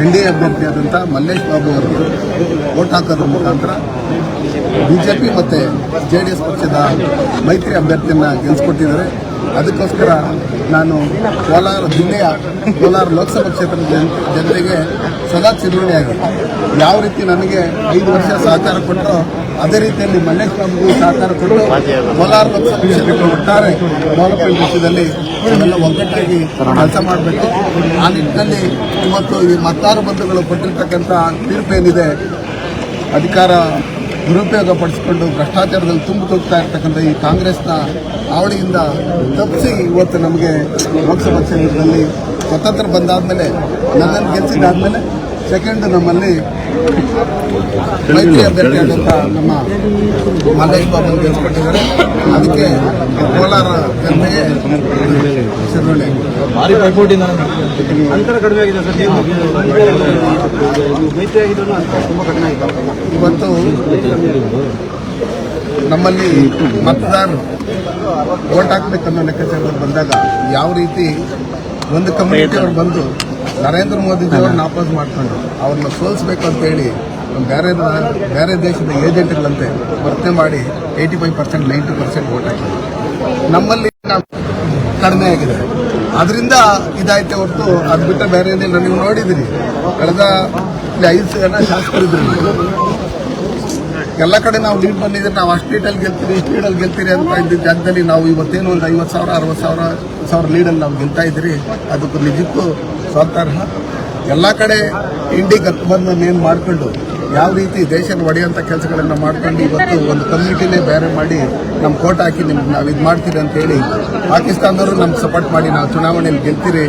N D A ಅಭ್ಯರ್ಥಿಯಾದಂಥ ಮಲ್ಲೇಶ್ ಬಾಬು ಅವರು vote ಹಾಕೋದ್ರ ಮುಖಾಂತರ ಬಿಜೆಪಿ ಮತ್ತು ಜೆ ಡಿ ಎಸ್ ಪಕ್ಷದ ಮೈತ್ರಿ ಅಭ್ಯರ್ಥಿಯನ್ನು ಗೆಲ್ಲಿಸ್ಕೊಟ್ಟಿದ್ದಾರೆ ಅದಕ್ಕೋಸ್ಕರ ನಾನು ಕೋಲಾರ ಜಿಲ್ಲೆಯ ಕೋಲಾರ ಲೋಕಸಭಾ ಕ್ಷೇತ್ರದ ಜನ- ಜನತೆಗೆ ಸದಾ ಚಿರುಣಿಯಾಗಿ ಯಾವ ರೀತಿ ನನಗೆ ಐದು ವರ್ಷ ಸಹಕಾರ ಕೊಟ್ಟರೋ ಅದೇ ರೀತಿಯಲ್ಲಿ ಮಲ್ಲೇಶ್ ಬಾಬುಗೂ ಸಹಕಾರ ಕೊಟ್ಟು ಕೋಲಾರ ಲೋಕಸಭಾ ಕ್ಷೇತ್ರಕ್ಕೆ ಒಟ್ಟಾರೆ ಡೆವಲಪ್ಮೆಂಟ್ ವಿಷಯದಲ್ಲಿ ಒಗ್ಗಟ್ಟಾಗಿ ಕೆಲಸ ಮಾಡಬೇಕು. ಆ ನಿಟ್ಟಿನಲ್ಲಿ ಇವತ್ತು ಈ ಮತದಾರ ಬಂಧುಗಳು ಕೊಟ್ಟಿರ್ತಕ್ಕಂಥ ತೀರ್ಪೇನಿದೆ, ಅಧಿಕಾರ ದುರುಪಯೋಗ ಪಡಿಸಿಕೊಂಡು ಭ್ರಷ್ಟಾಚಾರದಲ್ಲಿ ತುಂಬ ತುಗ್ತಾ ಇರ್ತಕ್ಕಂಥ ಈ ಕಾಂಗ್ರೆಸ್ನ ಅವಳಿಯಿಂದ ತಪ್ಪಿಸಿ ಇವತ್ತು ನಮಗೆ ಲೋಕಸಭಾ ಕ್ಷೇತ್ರದಲ್ಲಿ ಸ್ವತಂತ್ರ ಬಂದಾದ್ಮೇಲೆ ನನ್ನನ್ನು ಗೆಲ್ಲಿಸಿದಾದ್ಮೇಲೆ ಸೆಕೆಂಡ್ ನಮ್ಮಲ್ಲಿ ಮೈತ್ರಿ ಅಭ್ಯರ್ಥಿ ಆದಂಥ ನಮ್ಮ ಮಲ್ಲೇಶ್ ಬಾಬು ಗೆಲ್ಸ್ಕೊಟ್ಟಿದ್ದಾರೆ. ಅದಕ್ಕೆ ಕೋಲಾರ ಜನತೆಗೆ ಭಾರಿ ಪೈಪೋಟಿ ಅಂತರ ಕಡಿಮೆ ಆಗಿದೆ ಮೈತ್ರಿ ಆಗಿದ್ರು ತುಂಬಾ ಕಡಿಮೆ ಆಗಿದೆ. ಇವತ್ತು ನಮ್ಮಲ್ಲಿ ಮತದಾರರು ಓಟ್ ಹಾಕ್ಬೇಕನ್ನೋ ಲೆಕ್ಕಾಚಾರದಲ್ಲಿ ಬಂದಾಗ ಯಾವ ರೀತಿ ಒಂದು ಕಮ್ಯುನಿಟಿ ಅವ್ರು ಬಂದು ನರೇಂದ್ರ ಮೋದಿಜಿ ಅವ್ರನ್ನ ಆಪೋಸ್ ಮಾಡ್ಕೊಂಡು ಅವ್ರನ್ನ ಸೋಲಿಸ್ಬೇಕು ಅಂತ ಹೇಳಿ ಬೇರೆ ಬೇರೆ ದೇಶದ ಏಜೆಂಟ್ಗಳಂತೆ ವರ್ತನೆ ಮಾಡಿ eighty five percent ninety percent vote ಹಾಕಿದ್ರು. ನಮ್ಮಲ್ಲಿ ಕಡಿಮೆ ಆಗಿದೆ. ಅದರಿಂದ ಇದಾಯ್ತೆ ಹೊರತು ಅದು ಬಿಟ್ಟರೆ ಬೇರೆ ಏನಿಲ್ಲ. ನೀವು ನೋಡಿದಿರಿ, ಕಳೆದ ಐದು ಜನ ಶಾಸಕರಿದ್ರು. ಎಲ್ಲ ಕಡೆ ನಾವು ಲೀಡ್ ಬಂದಿದ್ರೆ ನಾವು ಅಷ್ಟು ಲೀಡಲ್ಲಿ ಗೆಲ್ತೀರಿ ಇಷ್ಟು ಲೀಡಲ್ಲಿ ಗೆಲ್ತೀರಿ ಅಂತ ಇದ್ದ ಜಾಗದಲ್ಲಿ ನಾವು ಇವತ್ತೇನು ಒಂದು ಐವತ್ತು ಸಾವಿರ, ಅರವತ್ತು ಸಾವಿರ ಸಾವಿರ ಲೀಡಲ್ಲಿ ನಾವು ಗೆಲ್ತಾ ಇದ್ದೀರಿ, ಅದಕ್ಕೂ ನಿಜಕ್ಕೂ ಸ್ವಾಗತಾರ್ಹ ಎಲ್ಲ ಕಡೆ ಇಂಡಿ ಗತ್ಬಂಧನ ಏನು ಮಾಡಿಕೊಂಡು ಯಾವ ರೀತಿ ದೇಶನ ಒಡೆಯುವಂಥ ಕೆಲಸಗಳನ್ನು ಮಾಡ್ಕೊಂಡು ಇವತ್ತು ಒಂದು ಕಮ್ಯುನಿಟಿನೇ ಬೇರೆ ಮಾಡಿ ನಮ್ಮ ಕೋಟ್ ಹಾಕಿ ನಿಮ್ಗೆ ನಾವು ಇದು ಮಾಡ್ತೀರಿ ಅಂತೇಳಿ ಪಾಕಿಸ್ತಾನದವರು ನಮ್ಗೆ ಸಪೋರ್ಟ್ ಮಾಡಿ ನಾವು ಚುನಾವಣೆಯಲ್ಲಿ ಗೆಲ್ತೀರಿ,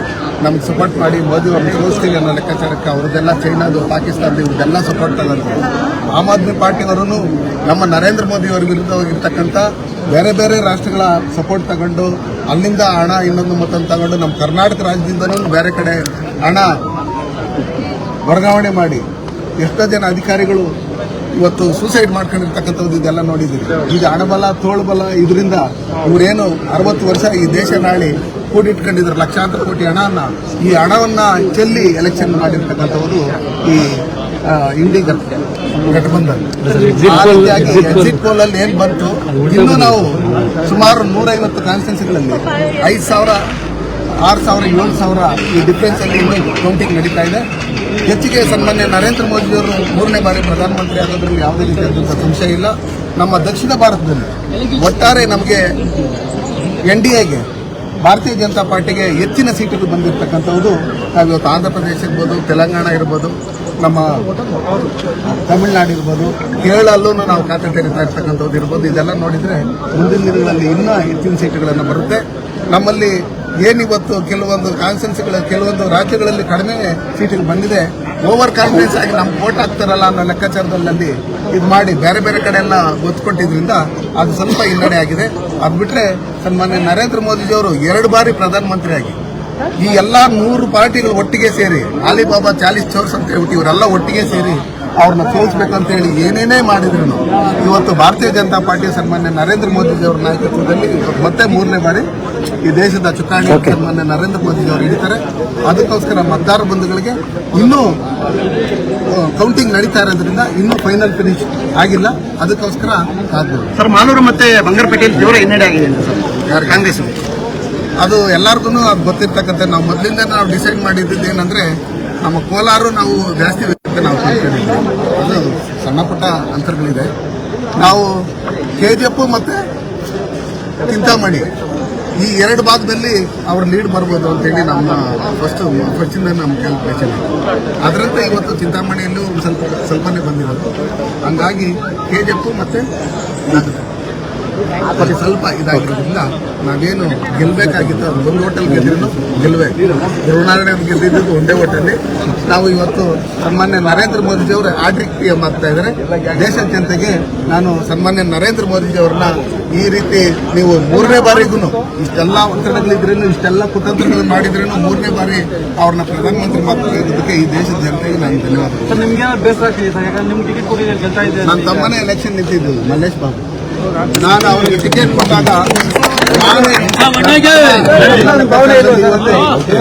ನಮ್ಗೆ ಸಪೋರ್ಟ್ ಮಾಡಿ ಮೋದಿ ಅವ್ರನ್ನ ಸೋಸ್ತೀವಿ ಅನ್ನೋ ಲೆಕ್ಕಾಚಾರಕ್ಕೆ ಅವ್ರದ್ದೆಲ್ಲ ಚೈನಾದು ಪಾಕಿಸ್ತಾನದ ಇವ್ರದ್ದೆಲ್ಲ ಸಪೋರ್ಟ್ ತಗೊಂಡ್ರು. ಆಮ್ ಆದ್ಮಿ ಪಾರ್ಟಿಯವರೂ ನಮ್ಮ ನರೇಂದ್ರ ಮೋದಿ ಅವರ ವಿರುದ್ಧವಾಗಿರ್ತಕ್ಕಂಥ ಬೇರೆ ಬೇರೆ ರಾಷ್ಟ್ರಗಳ ಸಪೋರ್ಟ್ ತಗೊಂಡು ಅಲ್ಲಿಂದ ಹಣ ಇನ್ನೊಂದು ಮತ್ತೊಂದು ತಗೊಂಡು ನಮ್ಮ ಕರ್ನಾಟಕ ರಾಜ್ಯದಿಂದನೂ ಬೇರೆ ಕಡೆ ಹಣ ವರ್ಗಾವಣೆ ಮಾಡಿ ಎಷ್ಟೋ ಜನ ಅಧಿಕಾರಿಗಳು ಇವತ್ತು ಸೂಸೈಡ್ ಮಾಡ್ಕೊಂಡಿರ್ತಕ್ಕಂಥದ್ದು ಇದೆಲ್ಲ ನೋಡಿದ್ದೀರಿ. ಈಗ ಹಣಬಲ, ತೋಳ್ಬಲ ಇದರಿಂದ ಇವರೇನು ಅರವತ್ತು ವರ್ಷ ಈ ದೇಶ ನಾಳಿ ಕೂಡಿಟ್ಕೊಂಡಿದ್ರು. ಲಕ್ಷಾಂತರ ಕೋಟಿ ಹಣನ, ಈ ಹಣವನ್ನು ಚೆಲ್ಲಿ ಎಲೆಕ್ಷನ್ ಮಾಡಿರ್ತಕ್ಕಂಥವ್ರು ಈ ಇಂಡಿ ಗಠಬಂಧನ್ ಆ ರೀತಿಯಾಗಿ ಎಕ್ಸಿಟ್ ಪೋಲ್. ಅಲ್ಲಿ ಏನ್ ಬಂತು? ಇನ್ನು ನಾವು ಸುಮಾರು ನೂರೈವತ್ತು ಕಾನ್ಸ್ಟಿಟ್ಯೂನ್ಸಿಗಳಲ್ಲಿ ಐದು ಸಾವಿರ ಆರು ಸಾವಿರ ಏಳು ಸಾವಿರ ಈ ಡಿಫ್ರೆನ್ಸ್ ಅಲ್ಲಿ ಇನ್ನೂ ಕೌಂಟಿಂಗ್ ನಡೀತಾ ಇದೆ. ಹೆಚ್ಚಿಗೆ ಸನ್ಮಾನ್ಯ ನರೇಂದ್ರ ಮೋದಿಯವರು ಮೂರನೇ ಬಾರಿ ಪ್ರಧಾನಮಂತ್ರಿ ಆಗೋದ್ರಲ್ಲಿ ಯಾವುದೇ ರೀತಿಯಾದಂಥ ಸಂಶಯ ಇಲ್ಲ. ನಮ್ಮ ದಕ್ಷಿಣ ಭಾರತದಲ್ಲಿ ಒಟ್ಟಾರೆ ನಮಗೆ ಎನ್ ಡಿ ಎಗೆ ಭಾರತೀಯ ಜನತಾ ಪಾರ್ಟಿಗೆ ಹೆಚ್ಚಿನ ಸೀಟುಗಳು ಬಂದಿರತಕ್ಕಂಥದ್ದು ನಾವು ಇವತ್ತು ಆಂಧ್ರ ಪ್ರದೇಶ ಇರ್ಬೋದು ತೆಲಂಗಾಣ ಇರ್ಬೋದು. ನಮ್ಮ ತಮಿಳುನಾಡು ಇರ್ಬೋದು ಕೇರಳಲ್ಲೂ ನಾವು ಖಾತೆ ತೆರೀತಾ ಇರ್ತಕ್ಕಂಥದ್ದು ಇರ್ಬೋದು, ಇದೆಲ್ಲ ನೋಡಿದರೆ ಮುಂದಿನ ದಿನಗಳಲ್ಲಿ ಇನ್ನೂ ಹೆಚ್ಚಿನ ಸೀಟುಗಳನ್ನು ಬರುತ್ತೆ. ನಮ್ಮಲ್ಲಿ ಏನಿವತ್ತು ಕೆಲವೊಂದು ಕಾನ್ಸ್ಟೆನ್ಸಿಗಳ ಕೆಲವೊಂದು ರಾಜ್ಯಗಳಲ್ಲಿ ಕಡಿಮೆ ಸೀಟಿಗೆ ಬಂದಿದೆ. ಓವರ್ ಕಾನ್ಫಿಡೆನ್ಸ್ ಆಗಿ ನಮ್ಗೆ ವೋಟ್ ಹಾಕ್ತಾರಲ್ಲ ಅನ್ನೋ ಲೆಕ್ಕಾಚಾರದಲ್ಲಿ ಇದು ಮಾಡಿ ಬೇರೆ ಬೇರೆ ಕಡೆ ಎಲ್ಲ ಒತ್ಕೊಟ್ಟಿದ್ರಿಂದ ಅದು ಸ್ವಲ್ಪ ಹಿನ್ನಡೆ ಆಗಿದೆ. ಅದು ಬಿಟ್ಟರೆ ಸನ್ಮಾನ್ಯ ನರೇಂದ್ರ ಮೋದಿಜಿಯವರು ಎರಡು ಬಾರಿ ಪ್ರಧಾನಮಂತ್ರಿಯಾಗಿ ಈ ಎಲ್ಲ ನೂರು ಪಾರ್ಟಿಗಳು ಒಟ್ಟಿಗೆ ಸೇರಿ ಅಲಿಬಾಬಾ ಚಾಲಿಸ್ ಚೋರ್ಸ್ ಅಂತ ಹೇಳ್ಬಿಟ್ಟು ಇವರೆಲ್ಲ ಒಟ್ಟಿಗೆ ಸೇರಿ ಅವ್ರನ್ನ ಸೋಲಿಸ್ಬೇಕಂತ ಅಂತ ಹೇಳಿ ಏನೇನೇ ಮಾಡಿದ್ರು ಇವತ್ತು ಭಾರತೀಯ ಜನತಾ ಪಾರ್ಟಿ ಸನ್ಮಾನ್ಯ ನರೇಂದ್ರ ಮೋದಿಜಿ ಅವರ ನಾಯಕತ್ವದಲ್ಲಿ ಮತ್ತೆ ಮೂರನೇ ಬಾರಿ ಈ ದೇಶದ ಚುಕ್ಕಾಣಿ ಸನ್ಮಾನ್ಯ ನರೇಂದ್ರ ಮೋದಿಜಿ ಅವರು ಹಿಡಿತಾರೆ. ಅದಕ್ಕೋಸ್ಕರ ಮತದಾರ ಬಂಧುಗಳಿಗೆ ಇನ್ನೂ ಕೌಂಟಿಂಗ್ ನಡೀತಾ ಇರೋದ್ರಿಂದ ಇನ್ನೂ ಫೈನಲ್ ಫಿನಿಶ್ ಆಗಿಲ್ಲ. ಅದಕ್ಕೋಸ್ಕರ ಸರ್ ಮಾಲೂರು ಮತ್ತೆ ಬಂಗಾರಪೇಟೆಯಲ್ಲಿ ಜೋರ ಹಿನ್ನಡೆ ಆಗಿದೆ ಸರ್. ಯಾರು? ಕಾಂಗ್ರೆಸ್ ಅದು ಎಲ್ಲರಿಗೂ ಅದು ಗೊತ್ತಿರ್ತಕ್ಕಂಥ ನಾವು ಮೊದಲಿಂದ ನಾವು ಡಿಸೈಡ್ ಮಾಡಿದ್ದು ಏನಂದ್ರೆ, ನಮ್ಮ ಕೋಲಾರು ನಾವು ಜಾಸ್ತಿ ಅಂತ ನಾವು ಅದು ಸಣ್ಣ ಪುಟ್ಟ ಅಂತರಗಳಿದೆ. ನಾವು ಕೆ ಜಿ ಎಪ್ಪು ಮತ್ತು ಚಿಂತಾಮಣಿ. ಈ ಎರಡು ಭಾಗದಲ್ಲಿ ಅವ್ರ ಲೀಡ್ ಬರ್ಬೋದು ಅಂತೇಳಿ ನಮ್ಮ ಫಸ್ಟ್ ಫಸ್ಟಿಂದ ನಮ್ಮ ಕ್ಯಾಲ್ಕುಲೇಷನ್ ಅದರಂತೆ ಇವತ್ತು ಚಿಂತಾಮಣಿಯಲ್ಲೂ ಸ್ವಲ್ಪ ಸ್ವಲ್ಪನೇ ಬಂದಿರೋದು. ಹಂಗಾಗಿ ಕೆ ಜಿ ಎಪ್ಪು ಮತ್ತೆ. ಅದು ಸ್ವಲ್ಪ ಇದಾಗಿರೋದ್ರಿಂದ ನಾವೇನು ಗೆಲ್ಲಬೇಕಾಗಿತ್ತು ಅದು ಒಂದು ಹೋಟೆಲ್ ಗೆದ್ದಿದ್ರು ಗೆಲ್ಲಬೇಕು ಧ್ರುವನಾರಾಯಣ ಗೆದ್ದಿದ್ದು ಒಂದೇ ಹೋಟೆಲ್ಲಿ ನಾವು ಇವತ್ತು ಸನ್ಮಾನ್ಯ ನರೇಂದ್ರ ಮೋದಿಜಿ ಅವರು ಆಡ್ರಿಕ್ ಪಿ ಎಂ ಆಗ್ತಾ ಇದ್ದಾರೆ. ದೇಶ ಜನತೆಗೆ ನಾನು ಸನ್ಮಾನ್ಯ ನರೇಂದ್ರ ಮೋದಿಜಿ ಅವ್ರನ್ನ ಈ ರೀತಿ ನೀವು ಮೂರನೇ ಬಾರಿಗೂ ಇಷ್ಟೆಲ್ಲ ಒತ್ತಡಗಳಿದ್ರೇನು ಇಷ್ಟೆಲ್ಲ ಕುತಂತ್ರಗಳು ಮಾಡಿದ್ರೇನು ಮೂರನೇ ಬಾರಿ ಅವ್ರನ್ನ ಪ್ರಧಾನಮಂತ್ರಿ ಮಾತಾಡಿದ್ದಕ್ಕೆ ಈ ದೇಶದ ಜನತೆಗೆ ನಾನು ಧನ್ಯವಾದ. ನನ್ನ ತಮ್ಮನೇ ಎಲೆಕ್ಷನ್ ನಿಂತಿದ್ದು ಮಲ್ಲೇಶ್ ಬಾಬು. ನಾನು ಅವರಿಗೆ ಟಿಕೆಟ್ ಕೊಟ್ಟಾಗ ನಾನೇ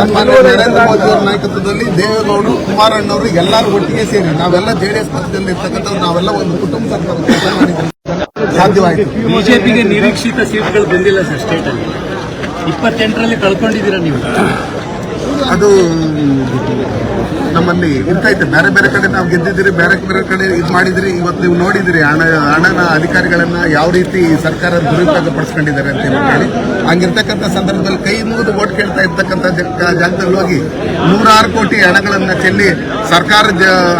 ನಮ್ಮ ನರೇಂದ್ರ ಮೋದಿ ಅವರ ನಾಯಕತ್ವದಲ್ಲಿ ದೇವೇಗೌಡರು ಕುಮಾರಣ್ಣವರು ಎಲ್ಲರೂ ಒಟ್ಟಿಗೆ ಸೇರಿ ನಾವೆಲ್ಲ ಜೆಡಿಎಸ್ ಪಕ್ಷದಲ್ಲಿ ಇರ್ತಕ್ಕಂಥ ನಾವೆಲ್ಲ ಒಂದು ಕುಟುಂಬ ಸರ್ಕಾರ ಸಾಧ್ಯವಾಯಿತು. ಬಿಜೆಪಿಗೆ ನಿರೀಕ್ಷಿತ ಸೀಟ್ಗಳು ಬಂದಿಲ್ಲ ಸರ್ ಸ್ಟೇಟ್ ಅಲ್ಲಿ. ಇಪ್ಪತ್ತೆಂಟರಲ್ಲಿ ಕಳ್ಕೊಂಡಿದ್ದೀರಾ ನೀವು? ಅದು ನಮ್ಮಲ್ಲಿ ಇಂತ ಐತೆ ಬೇರೆ ಬೇರೆ ಕಡೆ ನಾವು ಗೆದ್ದಿದ್ದೀರಿ, ಬೇರೆ ಬೇರೆ ಕಡೆ ಇದು ಮಾಡಿದ್ರಿ ಇವತ್ತು ನೀವು ನೋಡಿದಿರಿ ಹಣ, ಹಣನ ಅಧಿಕಾರಿಗಳನ್ನ ಯಾವ ರೀತಿ ಸರ್ಕಾರ ದುರುಪಯೋಗ ಪಡಿಸ್ಕೊಂಡಿದ್ದಾರೆ ಅಂತ ಹೇಳಿ. ಹಂಗಿರ್ತಕ್ಕಂಥ ಸಂದರ್ಭದಲ್ಲಿ ಕೈ ಮುಗಿದು ಓಟ್ ಕೇಳ್ತಾ ಇರ್ತಕ್ಕಂಥ ಜಗ- ಜಾಗದಲ್ಲಿ ಹೋಗಿ ನೂರಾರು ಕೋಟಿ ಹಣಗಳನ್ನ ಚೆಲ್ಲಿ ಸರ್ಕಾರ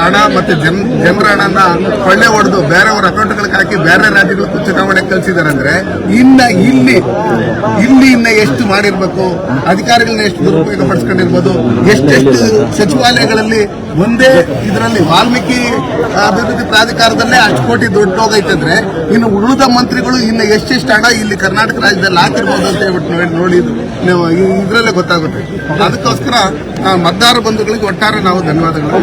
ಹಣ ಮತ್ತೆ ಜನ್ ಜನರ ಹಣನ ಕೊಳ್ಳೆ ಹೊಡೆದು ಬೇರೆಯವ್ರ ಅಕೌಂಟ್ಗಳಿಗೆ ಹಾಕಿ ಬೇರೆ ರಾಜ್ಯಗಳಿಗೆ ಚುನಾವಣೆ ಕಳಿಸಿದ್ದಾರೆ ಅಂದ್ರೆ ಇನ್ನ ಇಲ್ಲಿ ಇಲ್ಲಿ ಇನ್ನ ಎಷ್ಟು ಮಾಡಿರ್ಬೇಕು? ಅಧಿಕಾರಿಗಳನ್ನ ಎಷ್ಟು ದುರುಪಯೋಗ ಪಡಿಸ್ಕೊಂಡಿರ್ಬೋದು ಎಷ್ಟೆಷ್ಟು ಸಚಿವಾಲಯಗಳಲ್ಲಿ ಒಂದೇ ಇದರಲ್ಲಿ ವಾಲ್ಮೀಕಿ ಅಭಿವೃದ್ಧಿ ಪ್ರಾಧಿಕಾರದಲ್ಲೇ ಅಷ್ಟು ಕೋಟಿ ದುಡ್ಡು ಹೋಗೈತೆ ಅಂದ್ರೆ ಇನ್ನು ಉಳಿದ ಮಂತ್ರಿಗಳು ಇನ್ನು ಎಷ್ಟೆಷ್ಟು ಹಣ ಇಲ್ಲಿ ಕರ್ನಾಟಕ ರಾಜ್ಯದಲ್ಲಿ ಹಾಕಿರ್ಬೋದು? ಅಂತ ಹೇಳ್ಬಿಟ್ಟು ನೋಡಿ ನೋಡಿ ನೀವು ಇದರಲ್ಲೇ ಗೊತ್ತಾಗುತ್ತೆ ಅದಕ್ಕೋಸ್ಕರ ಮತದಾರ ಬಂಧುಗಳಿಗೆ ಒಟ್ಟಾರೆ ನಾವು ಧನ್ಯವಾದಗಳು.